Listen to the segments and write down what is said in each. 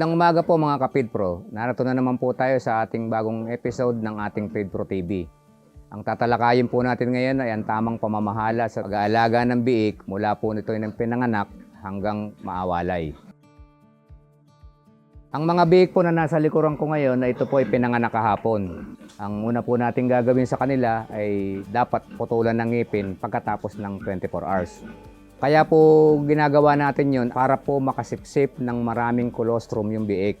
Magandang umaga po mga Kapid Pro. Narito na naman po tayo sa ating bagong episode ng ating Feed Pro TV. Ang tatalakayin po natin ngayon ay ang tamang pamamahala sa pag-aalaga ng biik mula po nito ng pinanganak hanggang maawalay. Ang mga biik po na nasa likuran ko ngayon na ito po ay pinanganak kahapon. Ang una po natin gagawin sa kanila ay dapat putulan ng ngipin pagkatapos ng 24 hours. Kaya po ginagawa natin yon para po makasipsip ng maraming colostrum yung biik.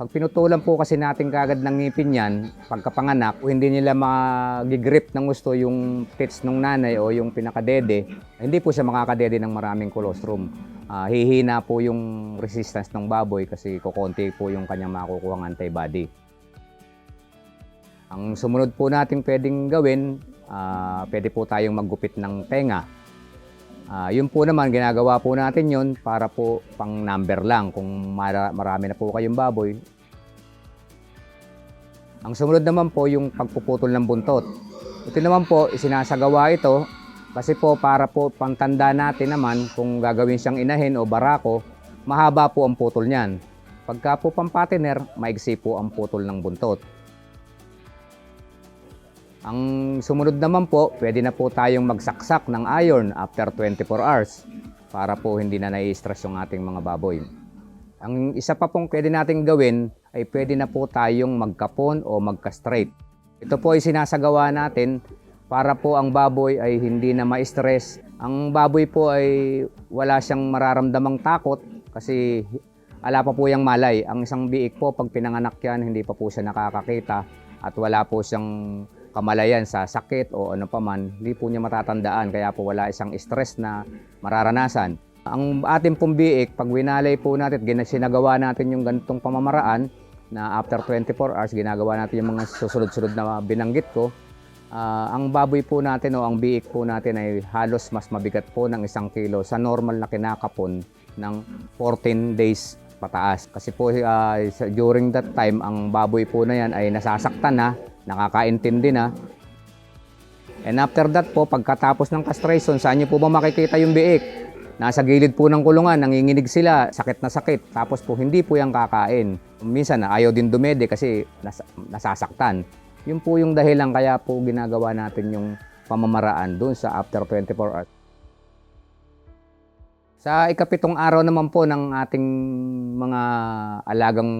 Pag pinutulan po kasi natin kagad ng ngipin yan, pagkapanganak, o hindi nila magigrip ng gusto yung tits ng nanay o yung pinakadede, hindi po siya makakadede ng maraming colostrum. Ah, hihina po yung resistance ng baboy kasi kukonti po yung kanyang makukuha antibody. Ang sumunod po natin pwedeng gawin, ah, pwede po tayong maggupit ng tenga. Ah, yun po naman, ginagawa po natin yun para po pang number lang. Kung mara- marami na po kayong baboy. Ang sumunod naman po yung pagpuputol ng buntot. Ito naman po, isinasagawa ito kasi po para po pantanda natin naman kung gagawin siyang inahin o barako, mahaba po ang putol niyan. Pagka po pampatiner, maigsi po ang putol ng buntot. Ang sumunod naman po, pwede na po tayong magsaksak ng iron after 24 hours para po hindi na nai-stress yung ating mga baboy. Ang isa pa pong pwede nating gawin ay pwede na po tayong magkapon o magka-straight. Ito po ay sinasagawa natin para po ang baboy ay hindi na ma-stress. Ang baboy po ay wala siyang mararamdamang takot kasi ala pa po yung malay. Ang isang biik po pag pinanganak yan, hindi pa po siya nakakakita at wala po siyang kamalayan sa sakit o ano pa man, hindi po niya matatandaan kaya po wala isang stress na mararanasan. Ang ating pong biik, pag winalay po natin, gina- sinagawa natin yung ganitong pamamaraan na after 24 hours, ginagawa natin yung mga susunod-sunod na binanggit ko, Ah, ang baboy po natin o ang biik po natin ay halos mas mabigat po ng isang kilo sa normal na kinakapon ng 14 days pataas. Kasi po sa- during that time, ang baboy po na yan ay nasasaktan na, nakakaintindi na. And after that po, pagkatapos ng castration, saan niyo po ba makikita yung biik? Nasa gilid po ng kulungan, nanginginig sila, sakit na sakit. Tapos po hindi po yung kakain. Minsan ayaw din dumede kasi nas- nasasaktan. Yun po yung dahilan kaya po ginagawa natin yung pamamaraan doon sa after 24 hours. Sa ikapitong araw naman po ng ating mga alagang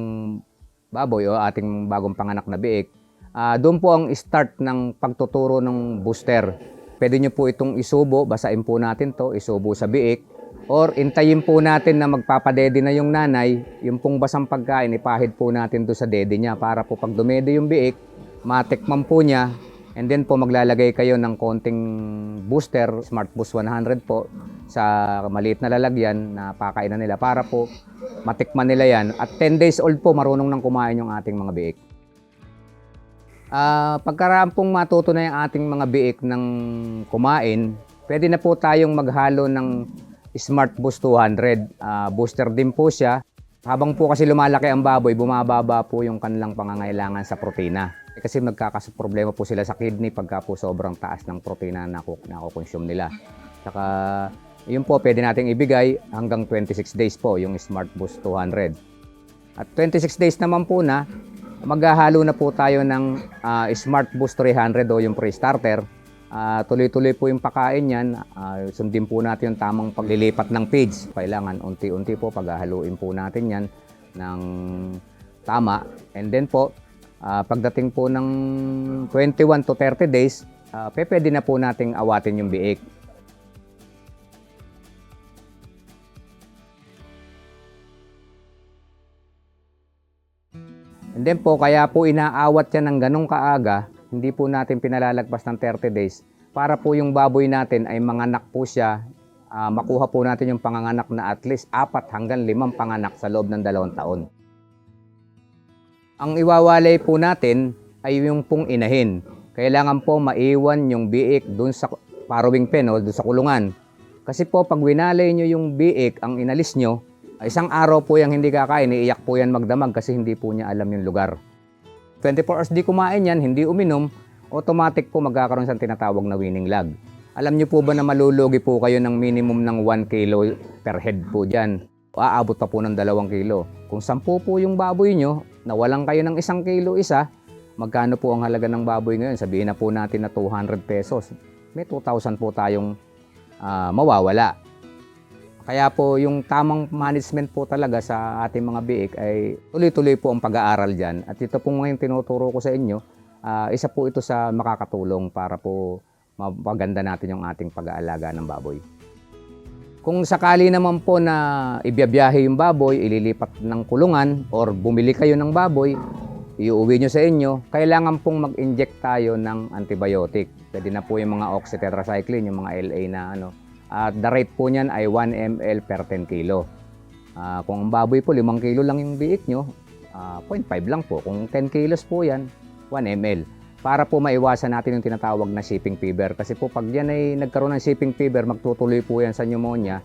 baboy o ating bagong panganak na biik, ah, doon po ang start ng pagtuturo ng booster. Pwede nyo po itong isubo, basain po natin to, isubo sa biik. Or intayin po natin na magpapadede na yung nanay, yung pong basang pagkain, ipahid po natin doon sa dede niya para po pag dumede yung biik, matikman po niya and then po maglalagay kayo ng konting booster, Smart Boost 100 po sa maliit na lalagyan na pakainan nila para po matikman nila yan at 10 days old po marunong nang kumain yung ating mga biik. Ah, pagkaraan pong matuto na yung ating mga biik ng kumain, pwede na po tayong maghalo ng Smart Boost 200. Ah, booster din po siya. Habang po kasi lumalaki ang baboy, bumababa po yung kanilang pangangailangan sa protina. Eh, Kasi magkakaproblema po sila sa kidney pagka po sobrang taas ng protina na naku- nakukonsume nila. Saka yun po pwede nating ibigay hanggang 26 days po yung Smart Boost 200. At 26 days naman po na, maghahalo na po tayo ng ah, Smart Boost 300 o yung pre-starter. Ah, tuloy-tuloy po yung pakain yan. Ah, sundin po natin yung tamang paglilipat ng feeds. Kailangan unti-unti po paghahaluin po natin yan ng tama. And then po, ah, pagdating po ng 21 to 30 days, pe- pwede na po nating awatin yung biik. And then po, kaya po inaawat yan ng ganong kaaga, hindi po natin pinalalagpas ng 30 days para po yung baboy natin ay manganak po siya, ah, makuha po natin yung panganganak na at least apat hanggang limang panganak sa loob ng dalawang taon. Ang iwawalay po natin ay yung pong inahin. Kailangan po maiwan yung biik dun sa parawing pen o dun sa kulungan. Kasi po pag winalay nyo yung biik, ang inalis nyo, isang araw po yung hindi kakain, iiyak po yan magdamag kasi hindi po niya alam yung lugar. 24 hours di kumain yan, hindi uminom, automatic po magkakaroon sa tinatawag na winning lag. Alam niyo po ba na malulugi po kayo ng minimum ng 1 kilo per head po dyan? aabot pa po ng dalawang kilo. Kung 10 po yung baboy nyo, nawalan kayo ng isang kilo isa, magkano po ang halaga ng baboy ngayon? Sabihin na po natin na 200 pesos. May 2,000 po tayong ah, mawawala. Kaya po yung tamang management po talaga sa ating mga biik ay tuloy-tuloy po ang pag-aaral dyan. At ito po ngayon tinuturo ko sa inyo, ah, isa po ito sa makakatulong para po mapaganda natin yung ating pag-aalaga ng baboy. Kung sakali naman po na ibiyabiyahe yung baboy, ililipat ng kulungan or bumili kayo ng baboy, iuwi nyo sa inyo, kailangan pong mag-inject tayo ng antibiotic. Pwede na po yung mga oxytetracycline, yung mga LA na ano. At the rate po niyan ay 1 ml per 10 kilo. Ah, kung ang baboy po, 5 kilo lang yung biik nyo, ah, 0.5 lang po. Kung 10 kilos po yan, 1 ml. Para po maiwasan natin yung tinatawag na shipping fever. Kasi po pag yan ay nagkaroon ng shipping fever, magtutuloy po yan sa pneumonia,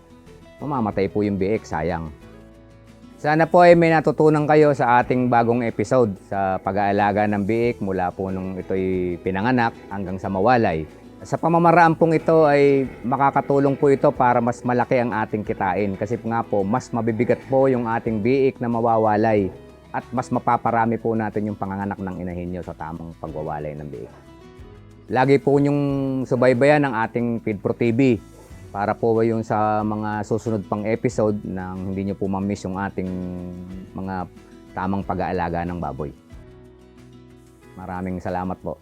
mamamatay po yung biik, sayang. Sana po ay may natutunan kayo sa ating bagong episode sa pag-aalaga ng biik mula po nung ito'y pinanganak hanggang sa mawalay. Sa pamamaraan pong ito ay makakatulong po ito para mas malaki ang ating kitain kasi nga po mas mabibigat po yung ating biik na mawawalay at mas mapaparami po natin yung panganganak ng inahin nyo sa tamang pagwawalay ng biik. Lagi po yung subaybayan ng ating Feed Pro TV para po yung sa mga susunod pang episode nang hindi nyo po ma-miss yung ating mga tamang pag-aalaga ng baboy. Maraming salamat po.